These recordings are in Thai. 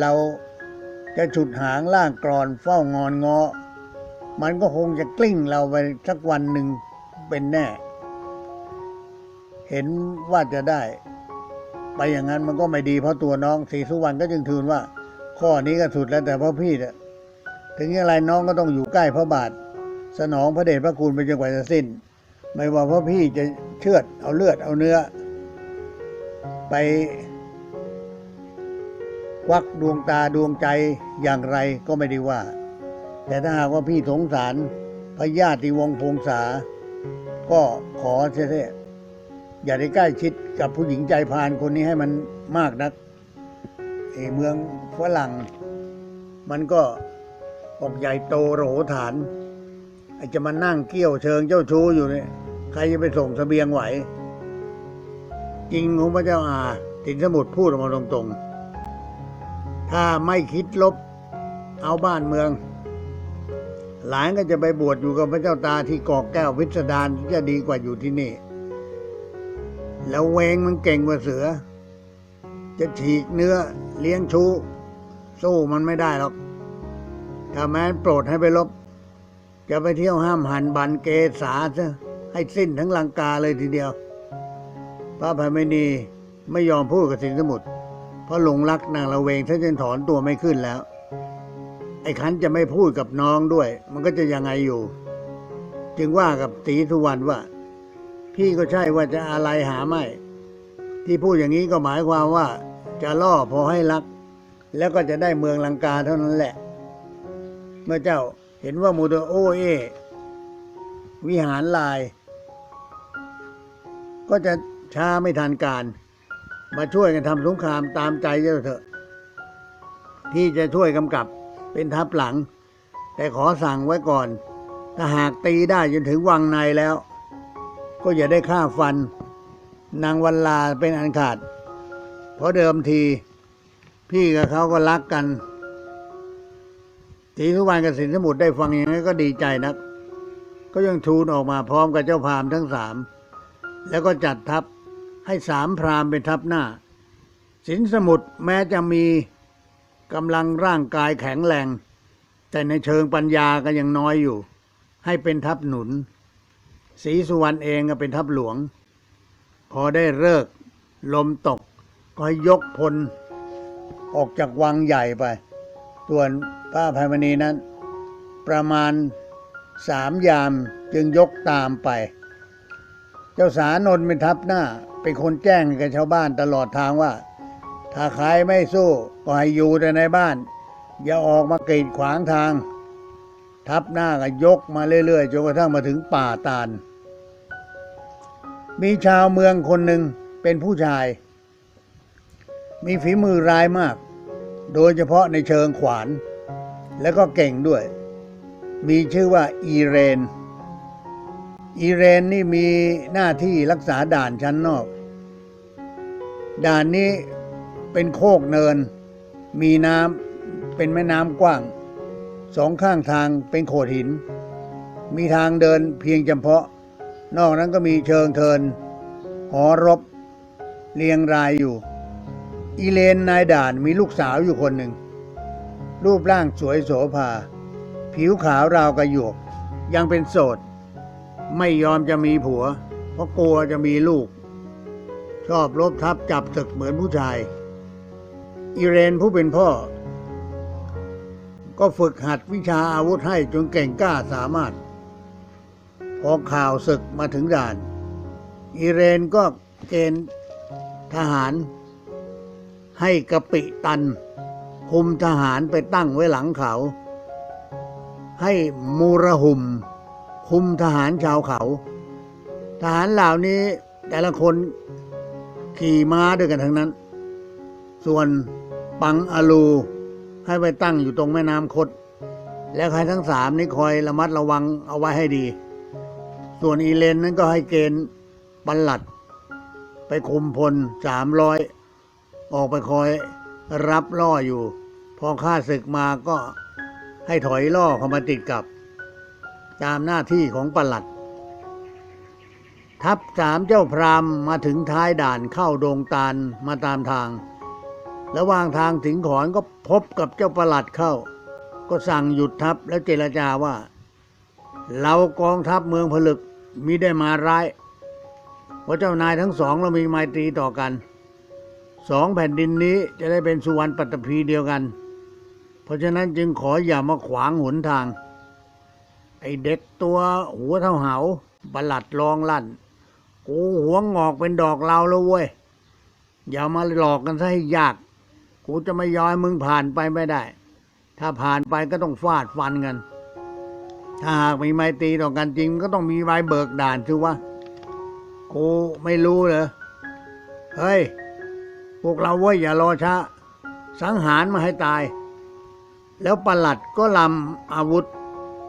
เราจะฉุดหางล่างกรอนเฝ้างอนงอ มันก็คงจะกลิ้งเราไปสักวันหนึ่งเป็นแน่ เห็นว่าจะได้ ไปอย่างนั้นมันก็ไม่ดีเพราะตัวน้องศรีสุวรรณก็จึงทูลว่า ข้อนี้ก็สุดแล้วแต่พ่อพี่เนี่ยถึงอย่างไรน้องก็ต้องอยู่ใกล้พระบาท สนองพระเดชพระคุณไปจนกว่าจะสิ้น ไม่ว่าพ่อพี่จะเชือดเอาเลือดเอาเนื้อ ไป ควักดวงตาดวงใจอย่างไรก็ไม่ได้ว่า แต่ถ้าหากว่าพี่สงสารพญาติวงพงษา ก็ขอเสียๆอย่าได้ใกล้ชิดกับผู้หญิงใจพานคนนี้ให้มันมากนักไอเมืองฝรั่ง มันก็ออกใหญ่โตโรโหฐานไอจะมานั่งเกี้ยวเชิงเจ้าชู้อยู่เนี่ยใครจะไปส่งเสบียงไหว จริงของพระเจ้าอาตินสมุทรพูดออกมาตรงๆ ถ้าไม่คิดลบเอาบ้านเมือง หลานก็จะไปบวชอยู่กับพระเจ้าตาที่กอกแก้วพิสดารที่จะดีกว่าอยู่ที่นี่ แล้วเวงมันเก่งกว่าเสือ จะฉีกเนื้อเลี้ยงชู้สู้มันไม่ได้หรอก ถ้าแม้โปรดให้ไปลบ จะไปเที่ยวห้ามหันบันเกษาซะให้สิ้นทั้งลังกาเลยทีเดียว พระพายมณีไม่ยอมพูดกับสินสมุทร เพราะหลงรักนางละเวงท่านจนถอนตัวไม่ขึ้นแล้ว ไอ้ขันจะไม่พูดกับน้องด้วย มันก็จะยังไงอยู่ จึงว่ากับตีสุวรรณว่า พี่ก็ใช่ว่าจะอะไรหาไม่ ที่พูดอย่างนี้ก็หมายความว่า จะล่อพอให้รัก แล้วก็จะได้เมืองลังกาเท่านั้นแหละ เมื่อเจ้าเห็นว่ามูตโอเอ วิหารลาย ก็จะช้าไม่ทันการ มาช่วยกันทำสงครามตามใจเจ้าเถอะ ที่จะช่วยกำกับเป็นทัพหลัง แต่ขอสั่งไว้ก่อน ถ้าหากตีได้จนถึงวังในแล้ว ก็อย่าได้ฆ่าฟัน นางวันลาเป็นอันขาด เพราะเดิมที พี่กับเขาก็รักกันศรีสุวรรณกับสินสมุทรได้ฟังอย่างนั้นก็ดีใจนัก ก็ยังทูลออกมาพร้อมกับเจ้าพราหมณ์ทั้งสาม แล้วก็จัดทัพ ให้สามพรามเป็นทัพหน้า สินสมุทรแม้จะมีกำลังร่างกายแข็งแรง แต่ในเชิงปัญญาก็ยังน้อยอยู่ ให้เป็นทัพหนุนศรีสุวรรณเองก็เป็นทัพหลวง พอได้เลิกลมตกก็ให้ยกพล ออกจากวังใหญ่ไป ส่วนพระภัยมณีนั้น ประมาณสามยามจึงยกตามไป เจ้าสานนท์เป็นทัพหน้า เป็นคนแจ้งกับชาวบ้านตลอดทางว่า ถ้าใครไม่สู้ก็ให้อยู่แต่ในบ้าน อย่าออกมากรีดขวางทาง ทัพหน้าก็ยกมาเรื่อยๆจนกระทั่งมาถึงป่าตาล มีชาวเมืองคนหนึ่งเป็นผู้ชาย มีฝีมือร้ายมาก โดยเฉพาะในเชิงขวาน แล้วก็เก่งด้วย มีชื่อว่าอีเรนอีเรนนี่มีหน้าที่รักษาด่านชั้นนอก ด่านนี้เป็นโคกเนิน มีน้ำเป็นแม่น้ำกว้าง สองข้างทางเป็นโขดหิน มีทางเดินเพียงจำเพาะ นอกนั้นก็มีเชิงเทิน หอรบ เรียงรายอยู่ อีเลนนายด่านมีลูกสาวอยู่คนหนึ่ง รูปร่างสวยโสภา ผิวขาวราวกระหยวก ยังเป็นโสด ไม่ยอมจะมีผัว เพราะกลัวจะมีลูก ชอบลบทับจับศึกเหมือนผู้ชายอีเรนผู้เป็นพ่อ ก็ฝึกหัดวิชาอาวุธให้จนเก่งกล้าสามารถ พอข่าวศึกมาถึงด่านอีเรนก็เกณฑ์ทหาร ให้กะปิตัน คุมทหารไปตั้งไว้หลังเขา ให้มูระหุม คุมทหารชาวเขา ทหารเหล่านี้แต่ละคน ขี่ม้าด้วยกันทั้งนั้น ส่วนปังอลูให้ไปตั้งอยู่ตรงแม่น้ำคด แล้วใครทั้งสามนี่คอยระมัดระวังเอาไว้ให้ดี ส่วนอีเลนนั้นก็ให้เกณฑ์บัลลัด ไปคุมพลสามร้อยออกไปคอยรับล่ออยู่ พอข้าศึกมาก็ให้ถอยล่อเข้ามาติดกับ ตามหน้าที่ของปลัด ทัพสามเจ้าพรามมาถึงท้ายด่านเข้าดงตาลมาตามทาง ระหว่างทางถึงขอนก็พบกับเจ้าประหลัดเข้า ก็สั่งหยุดทัพแล้วเจรจาว่า เรากองทัพเมืองผลึกมิได้มาร้ายเพราะเจ้านายทั้งสองเรามีไมตรีต่อกัน สองแผ่นดินนี้จะได้เป็นสุวรรณปัตตภีเดียวกัน เพราะฉะนั้นจึงขออย่ามาขวางหนทาง ไอเด็กตัวหัวเท่าเหาประหลัดรองลั่น กูหัวงอกเป็นดอกเราแล้วเว้ย อย่ามาหลอกกันซะให้ยาก กูจะไม่ยอมให้มึงผ่านไปไม่ได้ ถ้าผ่านไปก็ต้องฟาดฟันกัน ถ้าหากมีไม้ตีต่อกันจริงก็ต้องมีใบเบิกด่านคือวะกูไม่รู้เหรอ เฮ้ย พวกเราเว้ยอย่ารอช้า สังหารมาให้ตาย แล้วประหลัดก็ลำอาวุธ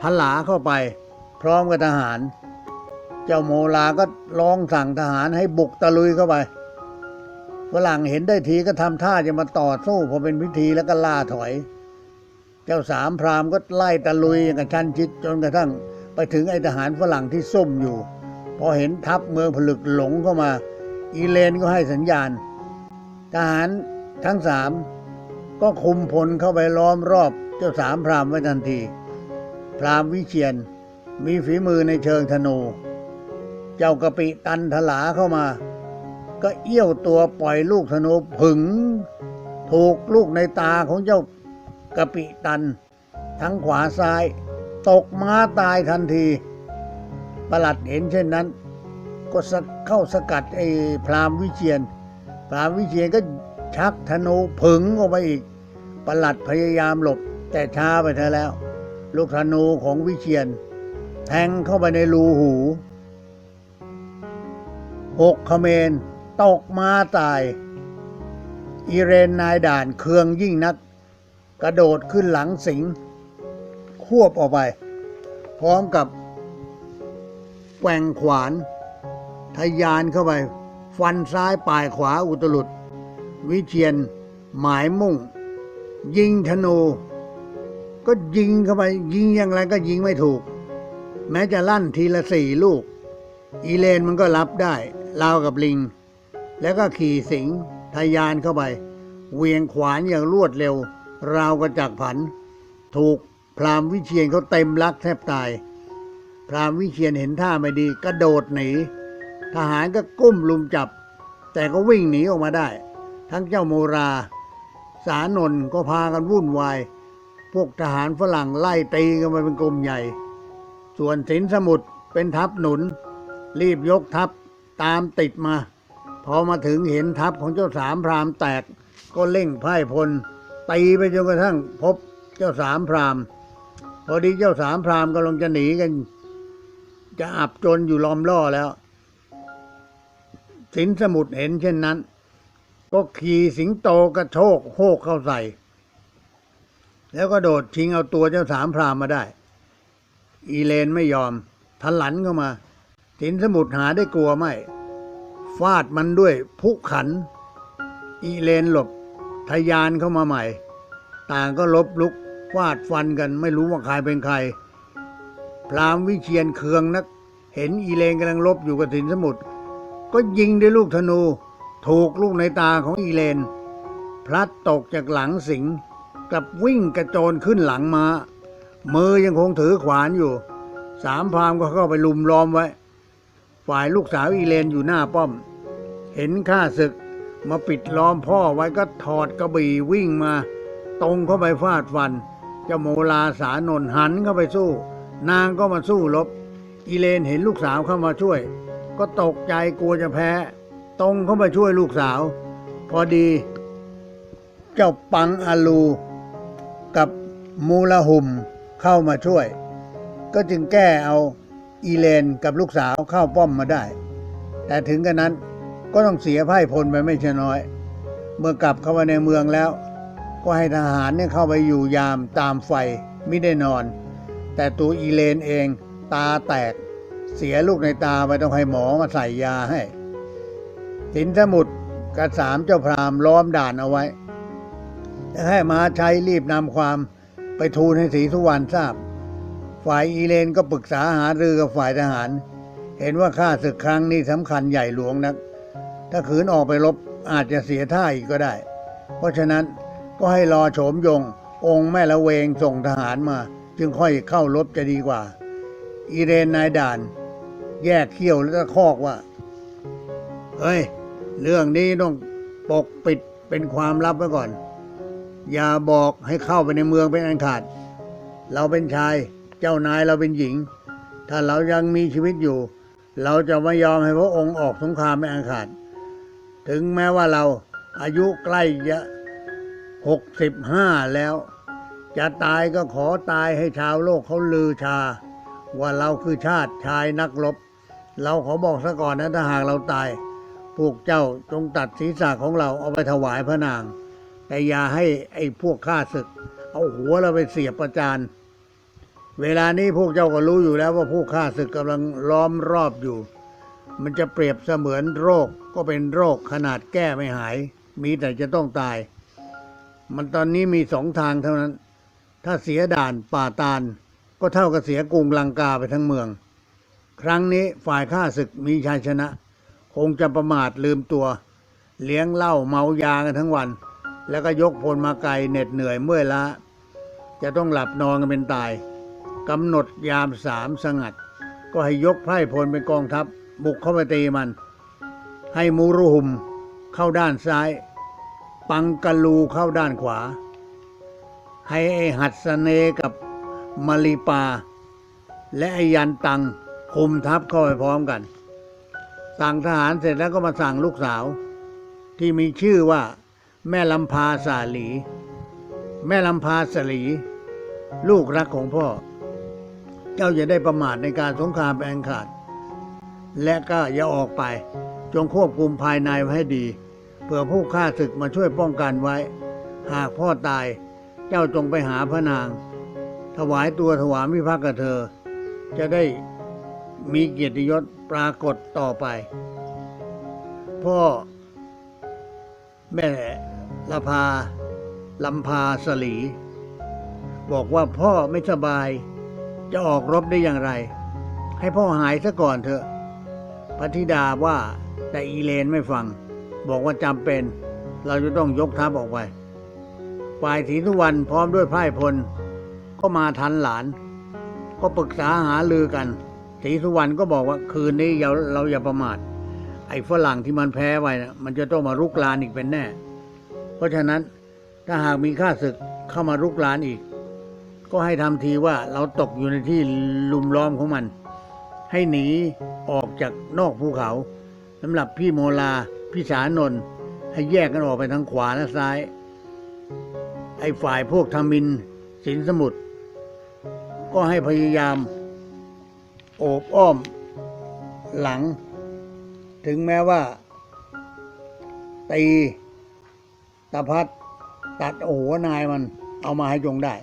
ทลาเข้าไป พร้อมกับทหาร เจ้าโมลาก็ร้องสั่งทหารให้บุกตะลุยเข้าไปฝรั่งเห็นได้ทีก็ทำท่าจะมาต่อสู้พอเป็นพิธีแล้วก็ล่าถอย เจ้าสามพรามก็ไล่ตะลุยอย่างกับชั้นชิดจนกระทั่งไปถึงไอทหารฝรั่งที่ซุ่มอยู่ พอเห็นทัพเมืองผลึกหลงเข้ามา อีเลนก็ให้สัญญาณ ทหารทั้งสามก็คุมพลเข้าไปล้อมรอบเจ้าสามพรามไว้ทันที พรามวิเชียนมีฝีมือในเชิงธนู จ้ากะปิตันถลาเข้ามา ก็เอี้ยวตัวปล่อยลูกธนูผึง ถูกลูกในตาของเจ้ากะปิตัน ทั้งขวาซ้าย ตกม้าตายทันที ประหลัดเห็นเช่นนั้น ก็เข้าสกัดไอ้พรามวิเชียน พรามวิเชียนก็ชักธนูผึงออกไปอีก ประหลัดพยายามหลบแต่ช้าไปเธอแล้ว ลูกธนูของวิเชียน แทงเข้าไปในรูหู หกเขมรตกมาตาย อีเรนนายด่านเคืองยิ่งนัก กระโดดขึ้นหลังสิง ควบออกไป พร้อมกับแกว่งขวานทะยานเข้าไป ฟันซ้ายปลายขวาอุตลุด วิเชียน หมายมุ่ง ยิงธนู ก็ยิงเข้าไป ยิงอย่างไรก็ยิงไม่ถูก แม้จะลั่นทีละสี่ลูก อีเลนมันก็รับได้ ราวกับลิง แล้วก็ขี่สิงทยานเข้าไปเวียงขวานอย่างรวดเร็ว ราวกระจักผัน ถูกพรามวิเชียนเขาเต็มลักแทบตาย พรามวิเชียนเห็นท่าไม่ดีกระโดดหนี ทหารก็ก้มลุมจับ แต่ก็วิ่งหนีออกมาได้ ทั้งเจ้าโมรา สานนก็พากันวุ่นวาย พวกทหารฝรั่งไล่ตีกันมาเป็นกลุ่มใหญ่ ส่วนสินสมุทรเป็นทัพหนุน รีบยกทัพ ตามติดมา พอมาถึงเห็นทัพของเจ้าสามพรามแตก ก็เร่งไพ่พลตีไปจนกระทั่งพบเจ้าสามพรามพอดีเจ้าสามพรามกำลังจะหนีกัน จะอับจนอยู่ล้อมล่อแล้ว สินสมุทรเห็นเช่นนั้น ก็ขี่สิงโตกระโชกโคกเข้าใส่ แล้วก็โดดชิงเอาตัวเจ้าสามพรามมาได้ อีเลนไม่ยอมทันหลันเข้ามา สินสมุทรหาได้กลัวไม่ ฟาดมันด้วยพุขัน อีเลนหลบทะยานเข้ามาใหม่ ต่างก็ลบลุกฟาดฟันกัน ไม่รู้ว่าใครเป็นใคร พรามวิเชียนเคืองนัก เห็นอีเลนกำลังลบอยู่กับสินสมุทรก็ยิงด้วยลูกธนู ถูกลูกในตาของอีเลน พลัดตกจากหลังสิงกลับวิ่งกระโจนขึ้นหลังมามือยังคงถือขวานอยู่ สามพรามก็เข้าไปลุมล้อมไว้ ฝ่ายลูกสาวอีเลนอยู่หน้าป้อม เห็นข้าศึกมาปิดล้อมพ่อไว้ก็ถอดกระบี่วิ่งมา ตรงเข้าไปฟาดฟันเจ้าโมลาสานนหันเข้าไปสู้ นางก็มาสู้รบ อีเลนเห็นลูกสาวเข้ามาช่วย ก็ตกใจกลัวจะแพ้ ตรงเข้าไปช่วยลูกสาว พอดี เจ้าปังอาลู กับมูลหุมเข้ามาช่วย ก็จึงแก้เอา อีเลนกับลูกสาวเข้าป้อมมาได้ แต่ถึงกันนั้นก็ต้องเสียไพ่พลไปไม่ใช่น้อย เมื่อกลับเข้ามาในเมืองแล้ว ก็ให้ทหารเนี่ยเข้าไปอยู่ยามตามไฟไม่ได้นอน แต่ตัวอีเลนเองตาแตกเสียลูกในตาไปต้องให้หมอมาใส่ยาให้ สินสมุทรกับสามเจ้าพรามล้อมด่านเอาไว้ ให้มาใช้รีบนำความไปทูลให้ศรีสุวรรณทราบ ฝ่ายอีเลนก็ปรึกษาหารือกับฝ่ายทหาร เห็นว่าข้าศึกครั้งนี้สำคัญใหญ่หลวงนัก ถ้าขืนออกไปรบอาจจะเสียท่าอีกก็ได้ เพราะฉะนั้นก็ให้รอโฉมยง องค์แม่ละเวงส่งทหารมา จึงค่อยเข้ารบจะดีกว่า อีเรนนายด่าน แยกเขี้ยวแล้วก็คอกว่า เฮ้ย เรื่องนี้ต้องปกปิดเป็นความลับไว้ก่อน อย่าบอกให้เข้าไปในเมืองเป็นอันขาด เราเป็นชาย เจ้านายเราเป็นหญิง ถ้าเรายังมีชีวิตอยู่ เราจะไม่ยอมให้พระองค์ออกสงครามเป็นอันขาด ถึงแม้ว่าเราอายุใกล้จะหกสิบห้าแล้ว จะตายก็ขอตายให้ชาวโลกเขาลือชา ว่าเราคือชาติชายนักรบ เราขอบอกซะก่อนนะถ้าหากเราตายพวกเจ้าจงตัดศีรษะของเราเอาไปถวายพระนาง แต่อย่าให้ไอ้พวกข้าศึก เอาหัวเราไปเสียบประจาน เวลานี้พวกเจ้าก็รู้อยู่แล้วว่าพวกข้าศึกกำลังล้อมรอบอยู่ มันจะเปรียบเสมือนโรคก็เป็นโรคขนาดแก้ไม่หาย มีแต่จะต้องตาย มันตอนนี้มีสองทางเท่านั้น ถ้าเสียด่านป่าตาล ก็เท่ากับเสียกรุงลังกาไปทั้งเมือง ครั้งนี้ฝ่ายข้าศึกมีชัยชนะ คงจะประมาทลืมตัว เลี้ยงเหล้าเมายากันทั้งวัน แล้วก็ยกพลมาไกลเหน็ดเหนื่อยเมื่อยล้าจะต้องหลับนอนกันเป็นตาย กำหนดยามสามสงัด ก็ให้ยกไพร่พลเป็นกองทัพ บุกเข้าไปตีมัน ให้มูรุหุมเข้าด้านซ้าย ปังกะลูเข้าด้านขวา ให้ไอหัดสเนกับมาลีปา และไอยันตังคุมทัพเข้าไปพร้อมกัน สั่งทหารเสร็จแล้วก็มาสั่งลูกสาว ที่มีชื่อว่าแม่ลำพาสาลี แม่ลำพาสลี ลูกรักของพ่อ เจ้าอย่าได้ประมาทในการสงครามแปลงขาด และก็อย่าออกไป จงควบคุมภายในไว้ให้ดีเพื่อผู้ฆ่าศึกมาช่วยป้องกันไว้ หากพ่อตาย เจ้าจงไปหาพระนาง ถวายตัวถวายมิภักกับเธอ จะได้มีเกียรติยศปรากฏต่อไป พ่อ แม่ละพาลำพาสลี บอกว่าพ่อไม่สบาย จะออกรบได้อย่างไร ให้พ่อหายซะก่อนเถอะพระธิดาว่าแต่อีเลนไม่ฟัง บอกว่าจำเป็น เราจะต้องยกทัพออกไปฝ่ายศรีสุวรรณพร้อมด้วยไพร่พล ก็มาทันหลาน ก็ปรึกษาหาลือกันศรีสุวรรณก็บอกว่าคืนนี้เราเราอย่าประมาทไอ้ฝรั่งที่มันแพ้ไว้นะมันจะต้องมารุกรานอีกเป็นแน่ เพราะฉะนั้นถ้าหากมีข้าศึกเข้ามารุกรานอีก ก็ให้ทำทีว่าเราตกอยู่ในที่ลุมล้อมของมัน ให้หนีออกจากนอกภูเขาสำหรับพี่โมลาพี่สานนท์ให้แยกกันออกไปทางขวาและซ้าย ไอ้ฝ่ายพวกทมินสินสมุทรก็ให้พยายาม โอบอ้อมหลัง ถึงแม้ว่า ตีตะพัดตัดหัวนายมันเอามาให้จงได้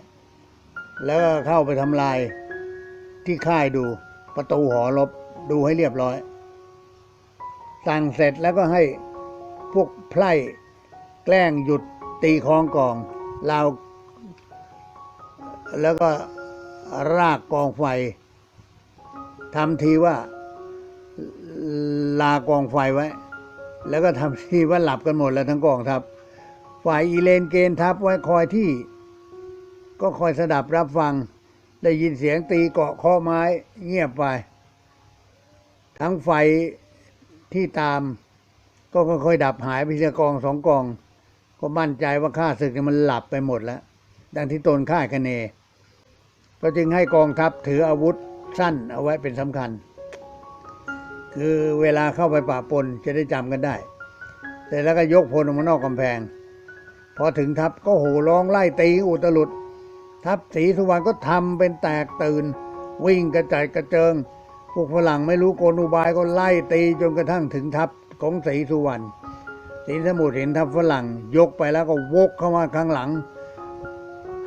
แล้วก็เข้าไปทำลายที่ค่ายดูประตูหอรบดูให้เรียบร้อย สั่งเสร็จแล้วก็ให้พวกไพร่แกล้งหยุดตีคองกองลาวแล้วก็รากกองไฟทำทีว่าลากองไฟไว้ แล้วก็ทำทีว่าหลับกันหมดแล้วทั้งกองทัพฝ่ายอีเลนเกณฑ์ทัพไว้คอยที่ ก็คอยสดับรับฟัง ได้ยินเสียงตีเกาะข้อไม้เงียบไป ทั้งไฟที่ตาม ก็ค่อยๆดับหายไปทีละกองสองกอง ก็มั่นใจว่าข้าศึกเนี่ยมันหลับไปหมดแล้ว ดังที่ตนค่ายคะเน ก็จึงให้กองทัพถืออาวุธสั้นเอาไว้เป็นสำคัญ คือเวลาเข้าไปป่าปนจะได้จำกันได้ แต่แล้วก็ยกพลออกมานอกกำแพง พอถึงทัพก็โห่ร้องไล่ตีอุตลุด ทัพศรีสุวรรณก็ทำเป็นแตกตื่น วิ่งกระจายกระเจิง พวกฝรั่งไม่รู้โกลอุบายก็ไล่ตีจนกระทั่งถึงทัพของศรีสุวรรณศรีสมุทรเห็นทัพฝรั่งยกไปแล้วก็วกเข้ามาข้างหลัง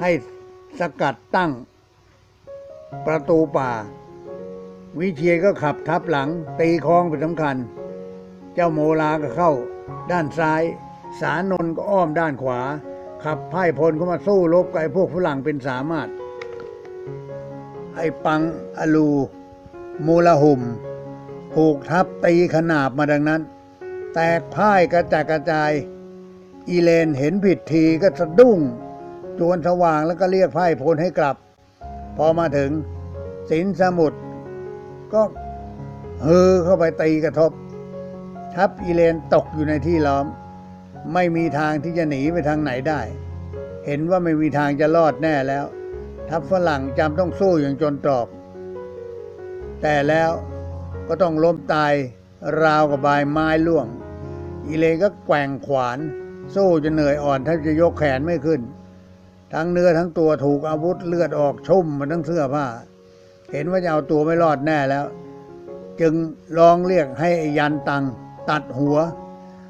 ให้สกัดตั้ง ประตูป่า วิเชียรก็ขับทับหลัง ตีคลองเป็นสำคัญ เจ้าโมลาก็เข้าด้านซ้าย สานนก็อ้อมด้านขวา ขับไพ่พลเข้ามาสู้รบกับไอ้พวกฝรั่งเป็นสามารถ ไอ้ปังอลูมูลหุมผูกทับตีขนาบมาดังนั้น แตกพ่ายกระจายกระจาย อีเลนเห็นผิดทีก็สะดุ้ง จวนสว่างแล้วก็เรียกไพ่พลให้กลับ พอมาถึงสินสมุทรก็เฮือเข้าไปตีกระทบ ทับอีเลนตกอยู่ในที่ล้อม ไม่มีทางที่จะหนีไปทางไหนได้ เห็นว่าไม่มีทางจะรอดแน่แล้ว ทัพฝรั่งจำต้องสู้อย่างจนตรอก แต่แล้วก็ต้องล้มตายราวกับใบไม้ล่วงอีเลนก็แกว่งขวาน สู้จนเหนื่อยอ่อนแทบจะยกแขนไม่ขึ้น ทั้งเนื้อทั้งตัวถูกอาวุธเลือดออกชุ่มมาทั้งเสื้อผ้า เห็นว่าจะเอาตัวไม่รอดแน่แล้ว จึงร้องเรียกให้ไอ้ยันตังตัดหัว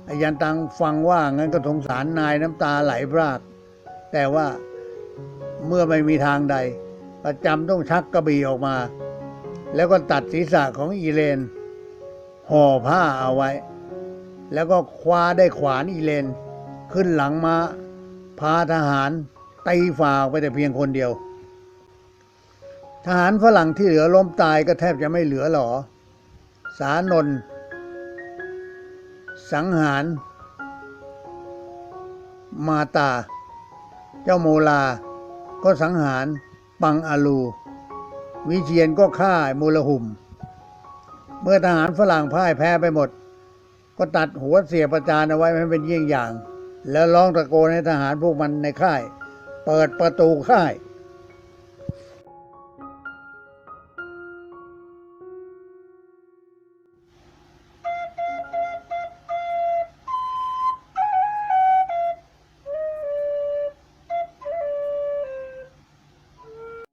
ไอ้ยันตังฟังว่างั้นก็สงสารนายน้ำตาไหลพราก แต่ว่าเมื่อไม่มีทางใด ประจำต้องชักกระบี่ออกมา แล้วก็ตัดศีรษะของอีเลน ห่อผ้าเอาไว้ แล้วก็คว้าได้ขวานอีเลน ขึ้นหลังมา้า พาทหารตีฝ่าไปแต่เพียงคนเดียว ทหารฝรั่งที่เหลือล้มตายก็แทบจะไม่เหลือหรอ สานนท์ สังหาร มาตา เจ้าโมลา ก็สังหาร ปังอาลู วิเชียนก็ฆ่ามูลหุม เมื่อทหารฝรั่งพ่ายแพ้ไปหมด ก็ตัดหัวเสียประจานเอาไว้ให้เป็นเยี่ยงอย่าง แล้วร้องตะโกนให้ทหารพวกมันในค่าย เปิดประตูค่าย